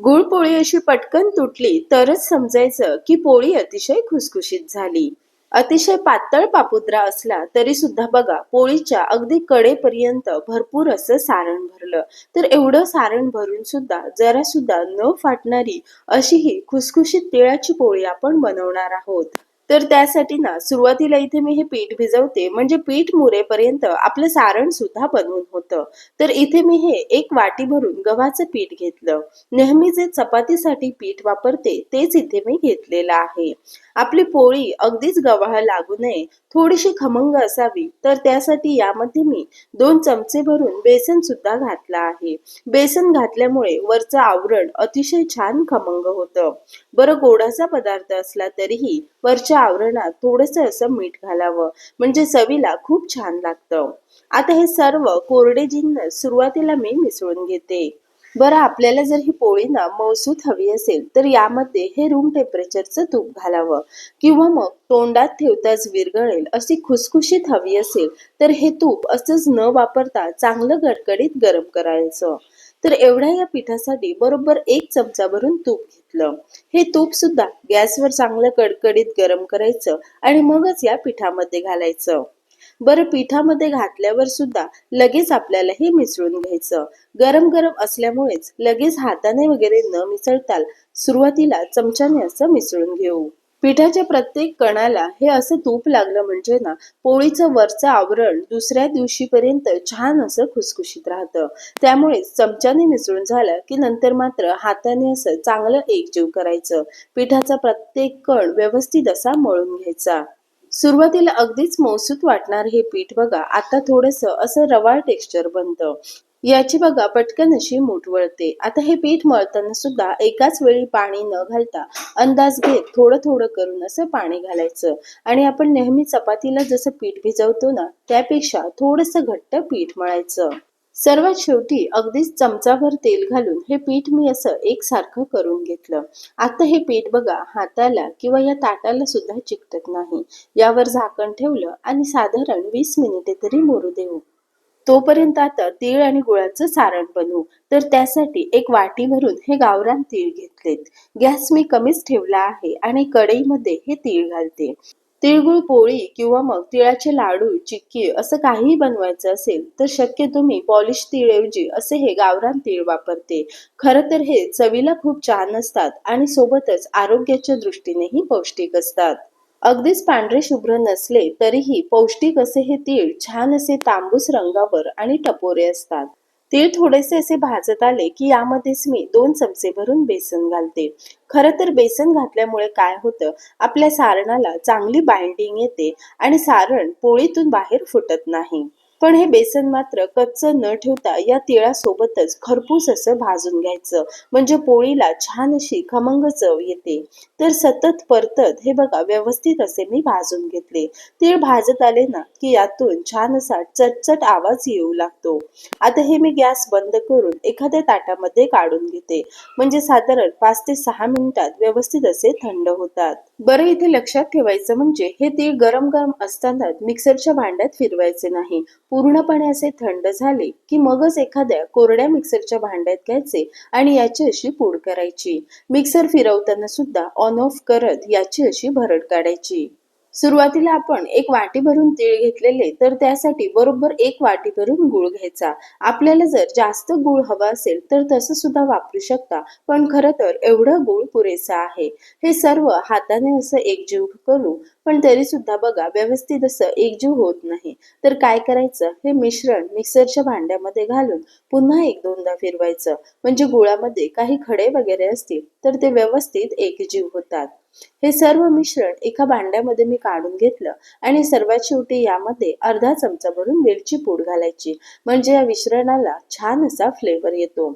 गुळ पोळी अशी पटकन तुटली तरच समजायचं की पोळी अतिशय खुसखुशीत झाली. अतिशय पातळ पापुद्रा असला तरी सुद्धा बघा पोळीच्या अगदी कडेपर्यंत भरपूर असं सारण भरलं. तर एवढं सारण भरून सुद्धा जरा सुद्धा न फाटणारी अशी ही खुसखुशीत तिळाची पोळी आपण बनवणार आहोत. तर त्यासाठी ना सुरुवातीला इथे मी हे पीठ भिजवते. म्हणजे पीठ मुरेपर्यंत आपलं सारण सुद्धा बनवून होतं. तर इथे मी हे एक वाटी भरून गव्हाचं पीठ घेतलं. नेहमी जे चपातीसाठी पीठ वापरते तेच इथे मी घेतलेलं आहे. आपली पोळी अगदीच गव्हाला लागू नये. थोडीशी खमंग असावी. तर त्यासाठी यामध्ये मी दोन चमचे भरून बेसन सुद्धा घातलं आहे. बेसन घातल्यामुळे वरचं आवरण अतिशय छान खमंग होतं. बरं गोडाचा पदार्थ असला तरीही वरच्या आवरणात थोडंसं असं मीठ घालावं. म्हणजे चवीला खूप छान लागतं. आता हे सर्व कोरडे जिन्नस सुरुवातीला मी मिसळून घेते. बरं आपल्याला जर ही पोळी ना मौसूत हवी असेल तर यामध्ये हे रूम टेम्परेचरचं तूप घालावं. किंवा मग तोंडात ठेवताच विरघळेल अशी खुसखुशीत हवी असेल तर हे तूप असंच न वापरता चांगलं गडकडीत गरम करायचं. तर एवढ्या या पिठासाठी बरोबर एक चमचा भरून तूप घेतलं. हे तूप सुद्धा गॅसवर चांगलं कडकडीत गरम करायचं आणि मगच या पिठामध्ये घालायचं. बरं पिठामध्ये घातल्यावर सुद्धा लगेच आपल्याला हे मिसळून घ्यायचं. गरम गरम असल्यामुळेच लगेच हाताने वगैरे न मिसळताल सुरुवातीला चमच्याने असं मिसळून घेऊ. पिठाच्या प्रत्येक कणाला हे असं तूप लागलं म्हणजे ना पोळीचं वरचं आवरण दुसऱ्या दिवशीपर्यंत छान असं खुसखुशीत राहतं. त्यामुळे चमच्याने मिसळून झालं की नंतर मात्र हाताने असं चांगलं एकजीव करायचं. पिठाचा प्रत्येक कण व्यवस्थित असा मळून घ्यायचा. सुरुवातीला अगदीच मौसूत वाटणार हे पीठ बघा आता थोडस असं रवाळ टेक्स्चर बनतं. याची बघा पटकन अशी मूठ वळते. आता हे पीठ मळताना सुद्धा एकाच वेळी पाणी न घालता अंदाज घेत थोडं थोडं करून असं पाणी घालायचं. आणि आपण नेहमी चपातीला जसं पीठ भिजवतो ना त्यापेक्षा थोडस घट्ट पीठ मळायचं. सर्वात शेवटी अगदीच चमचाभर तेल घालून हे पीठ मी असं एकसारखं करून घेतलं. आता हे पीठ बघा हाताला किंवा या ताटाला सुद्धा चिकटत नाही. यावर झाकण ठेवलं आणि साधारण वीस मिनिटे तरी मोरू देऊ. तोपर्यंत आता तीळ आणि गुळाचं सारण बनवू. तर त्यासाठी एक वाटी भरून हे गावरान तीळ घेतलेत. गॅस मी कमीच ठेवला आहे आणि कढईमध्ये हे तीळ घालते. तिळगुळ पोळी किंवा मग तिळाचे लाडू चिक्की असं काहीही बनवायचं असेल तर शक्यतो मी पॉलिश तिळऐवजी असे हे गावरान तीळ वापरते. खरं तर हे चवीला खूप छान असतात आणि सोबतच आरोग्याच्या दृष्टीनेही पौष्टिक असतात. अगदीच पांढरे शुभ्र नसले तरीही पौष्टिक असे हे तीळ छान असे तांबूस रंगावर आणि टपोरे असतात. तीळ थोडेसे असे भाजत आले की यामध्येच मी दोन चमचे भरून बेसन घालते. खरं तर बेसन घातल्यामुळे काय होतं? आपल्या सारणाला चांगली बाइंडिंग येते आणि सारण पोळीतून बाहेर फुटत नाही. पण हे बेसन मात्र कच्च न ठेवता या तिळासोबतच खरपूस असं भाजून घ्यायचं. म्हणजे पोळीला छान अशी खमंग चव येते. तर सतत परतत हे बघा व्यवस्थित असे मी भाजून घेतले. तीळ भाजत आले ना की यातून छान असा चटचट आवाज येऊ लागतो. आता हे मी गॅस बंद करून एखाद्या ताटामध्ये काढून घेते. म्हणजे साधारण पाच ते सहा मिनिटात व्यवस्थित असे थंड होतात. बरं इथे लक्षात ठेवायचं म्हणजे हे तीळ गरम गरम असताना मिक्सरच्या भांड्यात फिरवायचे नाही. पूर्णपणे असे थंड झाले की मगच एखाद्या कोरड्या मिक्सरच्या भांड्यात घ्यायचे आणि याची अशी पूड करायची. मिक्सर फिरवताना सुद्धा ऑन ऑफ करत याची अशी भरड काढायची. सुरुवातीला आपण एक वाटी भरून तीळ घेतलेले तर त्यासाठी बरोबर एक वाटी भरून गुळ घ्यायचा. आपल्याला जर जास्त गुळ हवा असेल तर तसं सुद्धा वापरू शकता पण खरं तर एवढं गुळ पुरेसा आहे. हे सर्व हाताने असं एकजीव करू पण तरी सुद्धा बघा व्यवस्थित असं एकजीव होत नाही. तर काय करायचं? हे मिश्रण मिक्सरच्या भांड्यामध्ये घालून पुन्हा एक दोनदा फिरवायचं. म्हणजे गुळामध्ये काही खडे वगैरे असतील तर ते व्यवस्थित एकजीव होतात. हे सर्व मिश्रण एका भांड्यामध्ये मी काढून घेतलं आणि सर्वात शेवटी यामध्ये अर्धा चमचा भरून वेलची पूड घालायची. म्हणजे या मिश्रणाला छान असा फ्लेवर येतो.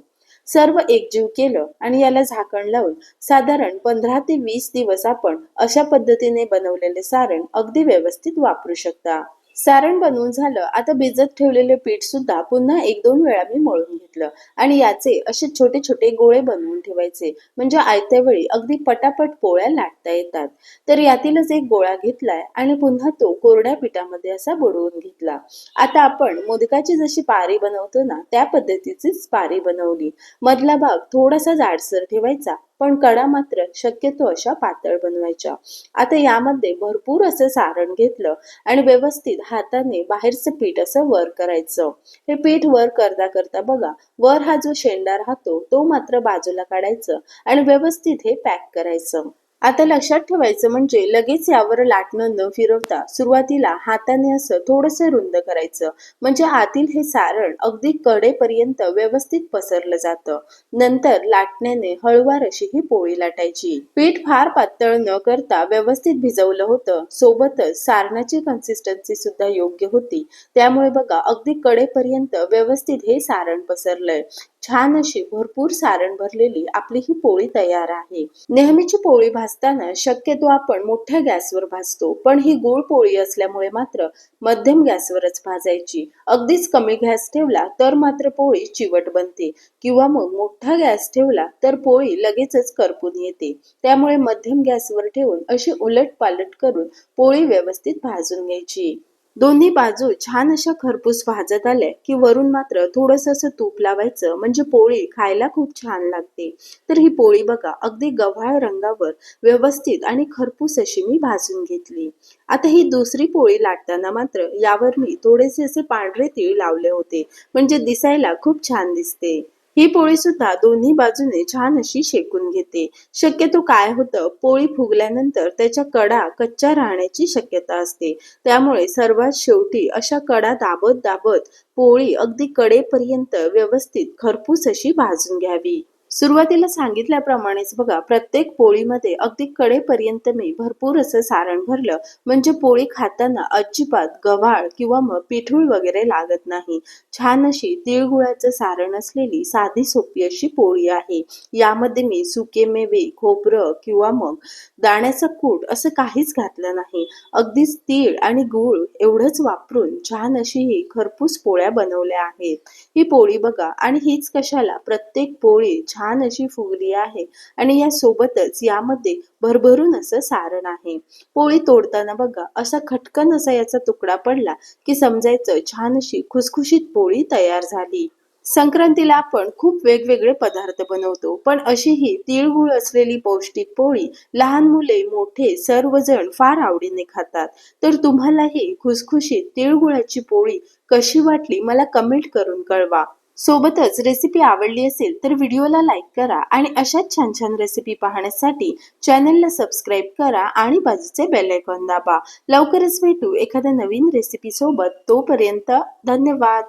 सर्व एकजीव केलं आणि याला झाकण लावून साधारण पंधरा ते वीस दिवस आपण अशा पद्धतीने बनवलेले सारण अगदी व्यवस्थित वापरू शकता. सारण बनवून झालं. आता भिजत ठेवलेले पीठ सुद्धा पुन्हा एक दोन वेळा मी मळून घेतलं. आणि याचे असे छोटे छोटे गोळे बनवून ठेवायचे. म्हणजे आयत्या वेळी अगदी पटापट पोळ्या लाटता येतात. तर यातीलच एक गोळा घेतलाय आणि पुन्हा तो कोरड्या पिठामध्ये असा बुडवून घेतला. आता आपण मोदकाची जशी पारी बनवतो ना त्या पद्धतीचीच पारी बनवली. मधला भाग थोडासा जाडसर ठेवायचा. पण कडा मात्र शक्यतो अशा पातळ बनवायच्या. आता यामध्ये भरपूर असं सारण घेतलं आणि व्यवस्थित हाताने बाहेरचं पीठ असं वर करायचं. हे पीठ वर करता करता बघा वर हा जो शेंडा राहतो तो मात्र बाजूला काढायचं आणि व्यवस्थित हे पॅक करायचं. आता लक्षात ठेवायचं म्हणजे लगेच यावर लाटणं न फिरवता सुरुवातीला हाताने असं थोडंसं रुंद करायचं. म्हणजे आतील हे सारण अगदी कडेपर्यंत व्यवस्थित पसरलं जातं. नंतर लाटण्याने हळवार अशी ही पोळी लाटायची. पीठ फार पातळ न करता व्यवस्थित भिजवलं होतं. सोबतच सारणाची कन्सिस्टन्सी सुद्धा योग्य होती. त्यामुळे बघा अगदी कडेपर्यंत व्यवस्थित हे सारण पसरलंय. छान अशी भरपूर सारण भरलेली आपली ही पोळी तयार आहे. नेहमीची पोळी भाजताना शक्यतो आपण मोठ्या गॅसवर भाजतो पण ही गोळ पोळी असल्यामुळे मात्र मध्यम गॅसवरच भाजायची. अगदीच कमी गॅस ठेवला तर मात्र पोळी चिवट बनते किंवा मग मोठा गॅस ठेवला तर पोळी लगेचच करपून येते. त्यामुळे मध्यम गॅसवर ठेवून अशी उलट पालट करून पोळी व्यवस्थित भाजून घ्यायची. दोन्ही बाजू छान अशा खरपूस भाजत आल्या की वरून मात्र थोडस असं तूप लावायचं. म्हणजे पोळी खायला खूप छान लागते. तर ही पोळी बघा अगदी गव्हाळ रंगावर व्यवस्थित आणि खरपूस अशी मी भाजून घेतली. आता ही दुसरी पोळी लाटताना मात्र यावर मी थोडेसे असे पांढरे तीळ लावले होते. म्हणजे दिसायला खूप छान दिसते. ही पोळी सुद्धा दोन्ही बाजूने छान अशी शेकून घेते. शक्यतो काय होतं पोळी फुगल्यानंतर त्याच्या कडा कच्च्या राहण्याची शक्यता असते. त्यामुळे सर्वात शेवटी अशा कडा दाबत दाबत पोळी अगदी कडेपर्यंत व्यवस्थित खरपूस अशी भाजून घ्यावी. सुरुवातीला सांगितल्याप्रमाणेच बघा प्रत्येक पोळीमध्ये अगदी कडेपर्यंत मी भरपूर असं सारण भरलं. म्हणजे पोळी खाताना अजिबात गव्हाळ किंवा मग पिठूळ वगैरे लागत नाही. छान अशी तिळगुळाचं सारण असलेली साधी सोपी अशी पोळी आहे. यामध्ये मी सुके मेवे खोबरं किंवा मग दाण्याचं कूट असं काहीच घातलं नाही. अगदीच तीळ आणि गूळ एवढंच वापरून छान अशी ही खरपूस पोळ्या बनवल्या आहेत. ही पोळी बघा आणि हीच कशाला प्रत्येक पोळी छान अशी फुगली आहे. आणि या सोबतच यामध्ये भरभरून असं सारण आहे. पोळी तोडताना बघा असा खटकन असा याचा तुकडा पडला की समजायचं छान अशी खुसखुशीत पोळी तयार झाली. संक्रांतीला आपण खूप वेगवेगळे पदार्थ बनवतो पण अशी ही तिळगुळ असलेली पौष्टिक पोळी लहान मुले मोठे सर्वजण फार आवडीने खातात. तर तुम्हालाही खुसखुशीत तिळगुळाची पोळी कशी वाटली मला कमेंट करून कळवा. सोबतच रेसिपी आवडली असेल तर व्हिडिओला लाईक करा आणि अशाच छान छान रेसिपी पाहण्यासाठी चॅनलला सबस्क्राईब करा आणि बाजूचे बेल आयकॉन दाबा. लवकरच भेटू एखाद्या नवीन रेसिपी सोबत. तोपर्यंत धन्यवाद.